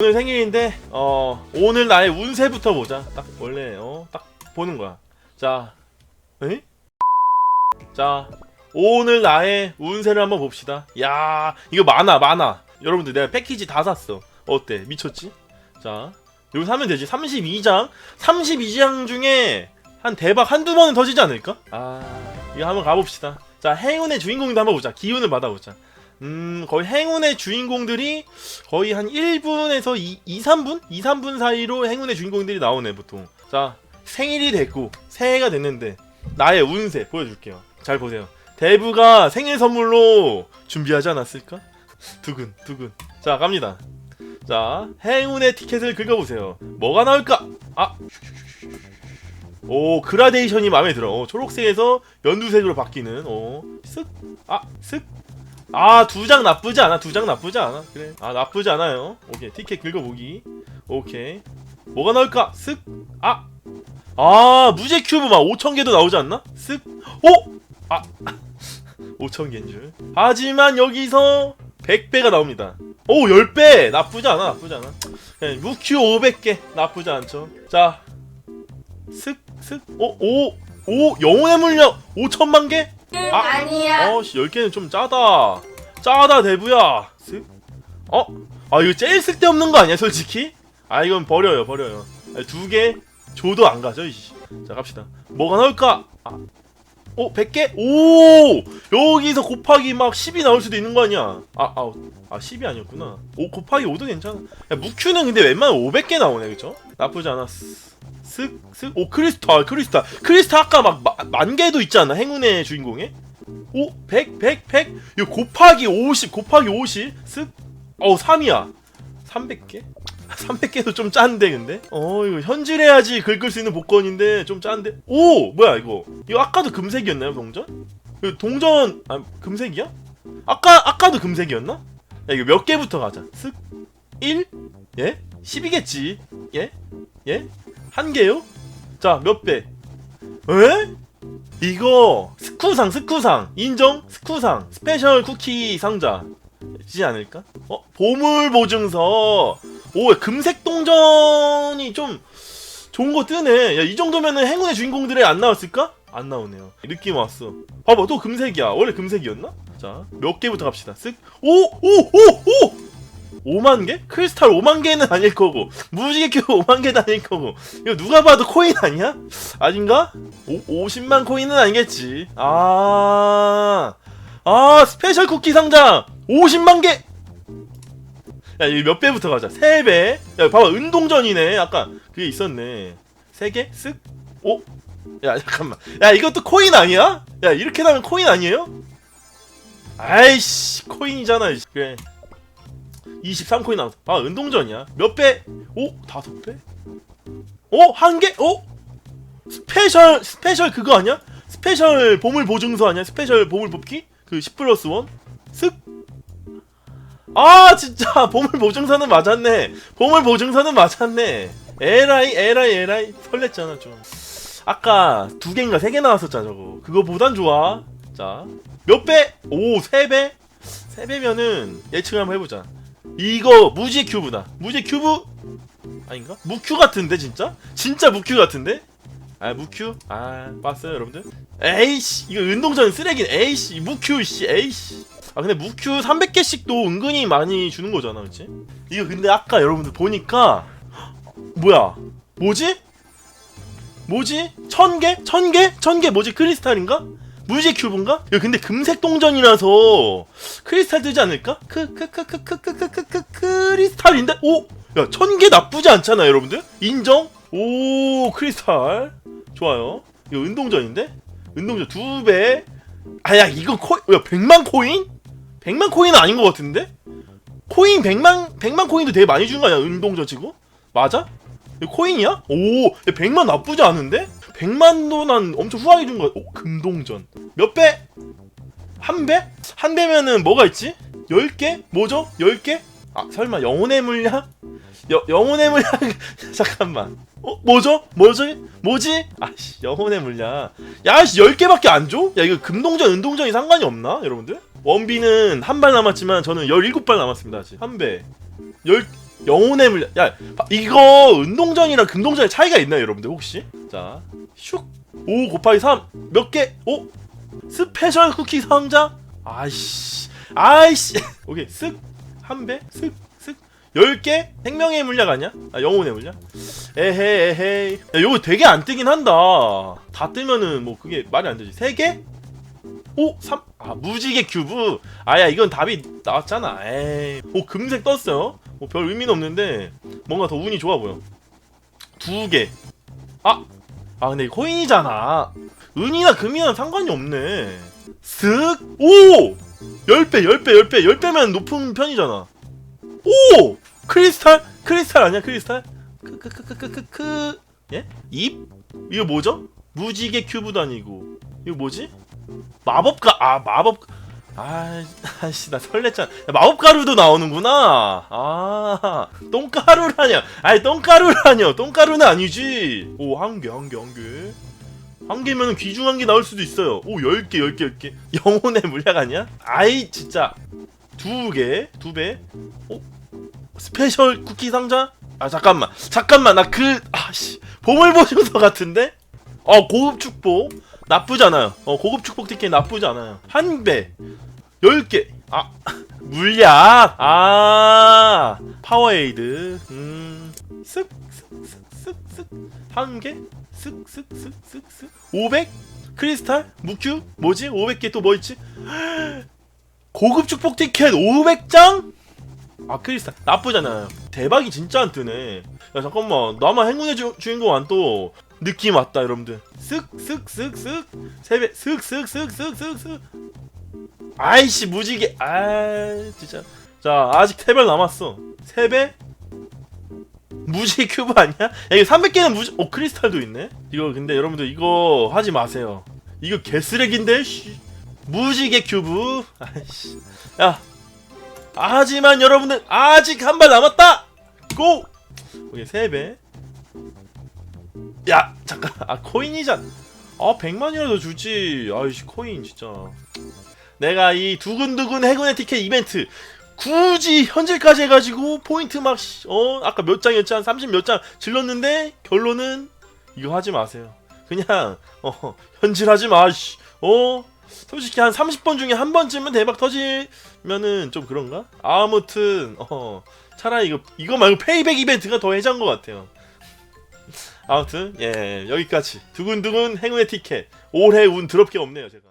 오늘 생일인데 어 오늘 나의 운세부터 보자. 딱 원래 어딱 보는 거야. 자, 에? 자 오늘 나의 운세를 한번 봅시다. 야 이거 많아 많아. 여러분들 내가 패키지 다 샀어. 어때 미쳤지? 자 여기 사면 되지. 32장 32장 중에 한 대박 한두 번은 터지지 않을까? 아 이거 한번 가봅시다. 자 행운의 주인공도 한번 보자. 기운을 받아보자. 음 거의 행운의 주인공들이 거의 한 1분에서 2, 2 3분? 2, 3분 사이로 행운의 주인공들이 나오네 보통 자 생일이 됐고 새해가 됐는데 나의 운세 보여줄게요 잘 보세요 대부가 생일 선물로 준비하지 않았을까? 두근 두근 자 갑니다 자 행운의 티켓을 긁어보세요 뭐가 나올까? 아! 오 그라데이션이 마음에 들어 어, 초록색에서 연두색으로 바뀌는 오 쓱? 아 쓱? 아, 두 장 나쁘지 않아. 두 장 나쁘지 않아. 그래. 아, 나쁘지 않아요. 오케이. 티켓 긁어보기. 오케이. 뭐가 나올까? 쓱. 아. 아, 무제 큐브 막 5,000개도 나오지 않나? 쓱. 오! 아. 5,000개인 줄. 하지만 여기서 100배가 나옵니다. 오, 10배! 나쁘지 않아. 나쁘지 않아. 그냥 무큐 500개. 나쁘지 않죠. 자. 쓱, 쓱. 오, 오. 오, 영혼의 물력 5천만 개? 아, 아니야. 어, 씨, 10개는 좀 짜다. 짜다, 대부야. 쓱. 어? 아, 이거 제일 쓸데없는 거 아니야, 솔직히? 아, 이건 버려요, 버려요. 아, 두개 줘도 안 가죠, 이씨. 자, 갑시다. 뭐가 나올까? 아. 오, 100개? 오! 여기서 곱하기 막 10이 나올 수도 있는 거 아니야? 아, 아, 아 10이 아니었구나. 오, 곱하기 5도 괜찮아. 야, 무큐는 근데 웬만하면 500개 나오네, 그쵸? 나쁘지 않았어. 쓱, 쓱, 오, 크리스탈, 크리스탈. 크리스탈 아까 막만 개도 있지 않나? 행운의 주인공에? 오, 100, 100, 100. 이거 곱하기 50, 곱하기 50. 쓱. 어, 3이야. 300개? 300개도 좀 짠데, 근데? 어, 이거 현질해야지 긁을 수 있는 복권인데, 좀 짠데? 오! 뭐야, 이거? 이거 아까도 금색이었나요, 동전? 이거 동전, 아, 금색이야? 아까, 아까도 금색이었나? 야, 이거 몇 개부터 가자. 쓱. 1? 예? 10이겠지. 예? 예? 한 개요? 자, 몇 배? 에? 이거 스쿠상 스쿠상 인정 스쿠상 스페셜 쿠키 상자 지 않을까? 어 보물 보증서 오 금색 동전이 좀 좋은 거 뜨네 야 이 정도면은 행운의 주인공들이 안 나왔을까? 안 나오네요 느낌 왔어 봐봐 또 금색이야 원래 금색이었나? 자 몇 개부터 갑시다 쓱오오오오 5만 개? 크리스탈 5만 개는 아닐 거고 무지개 큐브 5만 개도 아닐 거고 이거 누가 봐도 코인 아니야? 아닌가? 오, 50만 코인은 아니겠지 아, 아 스페셜 쿠키 상자 50만 개! 야 이거 몇 배부터 가자 3배 야 봐봐 운동전이네 아까 그게 있었네 3개? 쓱? 오? 야 잠깐만 야 이것도 코인 아니야? 야 이렇게 나면 코인 아니에요? 아이씨 코인이잖아. 그래 23코인 나왔어. 아, 운동전이야. 몇 배? 오, 다섯 배? 오, 한 개? 오? 스페셜, 스페셜 그거 아니야? 스페셜 보물 보증서 아니야? 스페셜 보물 뽑기? 그 10 플러스 1? 쓱? 아, 진짜. 보물 보증서는 맞았네. 보물 보증서는 맞았네. 에라이, 에라이, 에라이. 설렜잖아, 좀. 아까 두 개인가 세 개 나왔었잖아, 저거. 그거보단 좋아. 자. 몇 배? 오, 세 배? 세 배면은 예측을 한번 해보자. 이거 무지 큐브다. 무지 큐브 아닌가? 무큐 같은데 진짜? 진짜 무큐 같은데? 아 무큐? 아 봤어요 여러분들? 에이씨 이거 운동전 쓰레기네 에이씨 무큐 씨 에이씨 아 근데 무큐 300개씩도 은근히 많이 주는 거잖아 그치? 이거 근데 아까 여러분들 보니까 뭐야 뭐지? 뭐지? 천 개? 천 개? 천개 뭐지 크리스탈인가? 무지 큐브인가? 야 근데 금색 동전이라서 크리스탈 뜨지 않을까? 크크크크크크크크크 크리스탈인데? 오! 야 천 개 나쁘지 않잖아 여러분들? 인정? 오 크리스탈 좋아요 이거 운동전인데? 운동전 두 배. 아 야 이거 코, 야 100만 코인? 100만 코인은 아닌 것 같은데? 코인 100만 100만 코인도 되게 많이 준 거 아니야 운동전 치고? 맞아? 이거 코인이야? 오, 야, 100만 나쁘지 않은데? 100만 도 난 엄청 후하게 준 거야. 오, 금동전. 몇 배? 한 배? 한 배면은 뭐가 있지? 10개? 뭐죠? 10개? 아, 설마 영혼의 물약? 여, 영혼의 물약 잠깐만. 어, 뭐죠? 뭐지? 뭐지? 아씨, 영혼의 물약. 야, 씨, 10개밖에 안 줘? 야, 이거 금동전, 은동전이 상관이 없나? 여러분들? 원비는 한 발 남았지만 저는 17발 남았습니다, 아직. 한 배. 열 영혼의 물량 야 바- 이거 운동장이랑 금동장의 차이가 있나요 여러분들 혹시? 자 슉 5 곱하기 3 몇 개? 오? 스페셜 쿠키 상자? 아이씨 아이씨 오케이 쓱 한 배? 쓱? 쓱? 10개? 생명의 물약 아니야? 아 영혼의 물약? 에헤 에헤 야 이거 되게 안 뜨긴 한다 다 뜨면은 뭐 그게 말이 안 되지 3개? 오! 3? 아 무지개 큐브 아야 이건 답이 나왔잖아 에이 오 금색 떴어요 뭐 별 의미는 없는데 뭔가 더 운이 좋아 보여 두 개 아! 아 근데 코인이잖아 은이나 금이랑 상관이 없네 쓱! 오! 10배 10배 10배 10배면 높은 편이잖아 오! 크리스탈? 크리스탈 아니야 크리스탈? 크크크크크크 예? 입? 이거 뭐죠? 무지개 큐브도 아니고 이거 뭐지? 마법가 아 마법 아, 아씨 나 설렜잖아. 야, 마법가루도 나오는구나. 아 똥가루라뇨. 아니 똥가루라뇨. 똥가루는 아니지. 오 한 개 한 개 한 개. 한 개면 귀중한 게 나올 수도 있어요. 오열개열개 열개. 영혼의 물약 아니야? 아이 진짜. 두개두배. 오 스페셜 쿠키 상자? 아 잠깐만. 잠깐만 나 그 아씨. 보물 보증서 같은데? 어 고급 축복. 나쁘지 않아요. 어 고급 축복 티켓 나쁘지 않아요. 한 배 10개 아 물약 아 파워에이드 음쓱쓱쓱쓱쓱 한개 쓱쓱쓱쓱쓱 500 크리스탈 무큐 뭐지 500개 또 뭐 있지 고급 축복 티켓 500장 아 크리스탈 나쁘잖아요 대박이 진짜 안 뜨네 야 잠깐만 나만 행운의 주, 주인공 안 또 느낌 왔다 여러분들 쓱쓱쓱쓱 세배 쓱쓱쓱쓱쓱쓱 아이씨 무지개. 아 진짜. 자 아직 세배 남았어. 세배 무지개 큐브 아니야? 야 이거 300개는 무지 어 크리스탈도 있네? 이거 근데 여러분들 이거 하지 마세요. 이거 개쓰레기인데 씨. 무지개 큐브. 아이씨. 야 하지만 여러분들 아직 한 발 남았다! 고! 오케이 세배. 야 잠깐. 아 코인이잖아. 아 100만이라도 주지. 아이씨 코인 진짜 내가 이 두근두근 해군의 티켓 이벤트 굳이 현질까지 해가지고 포인트 막 어 아까 몇 장이었지? 한 30 몇 장 질렀는데 결론은 이거 하지 마세요. 그냥 어 현질하지 마어? 솔직히 한 30번 중에 한 번쯤은 대박 터지면은 좀 그런가? 아무튼 어 차라리 이거 이거 말고 페이백 이벤트가 더 해자인 것 같아요. 아무튼 예 여기까지. 두근두근 행운의 티켓. 올해 운 더럽게 없네요 제가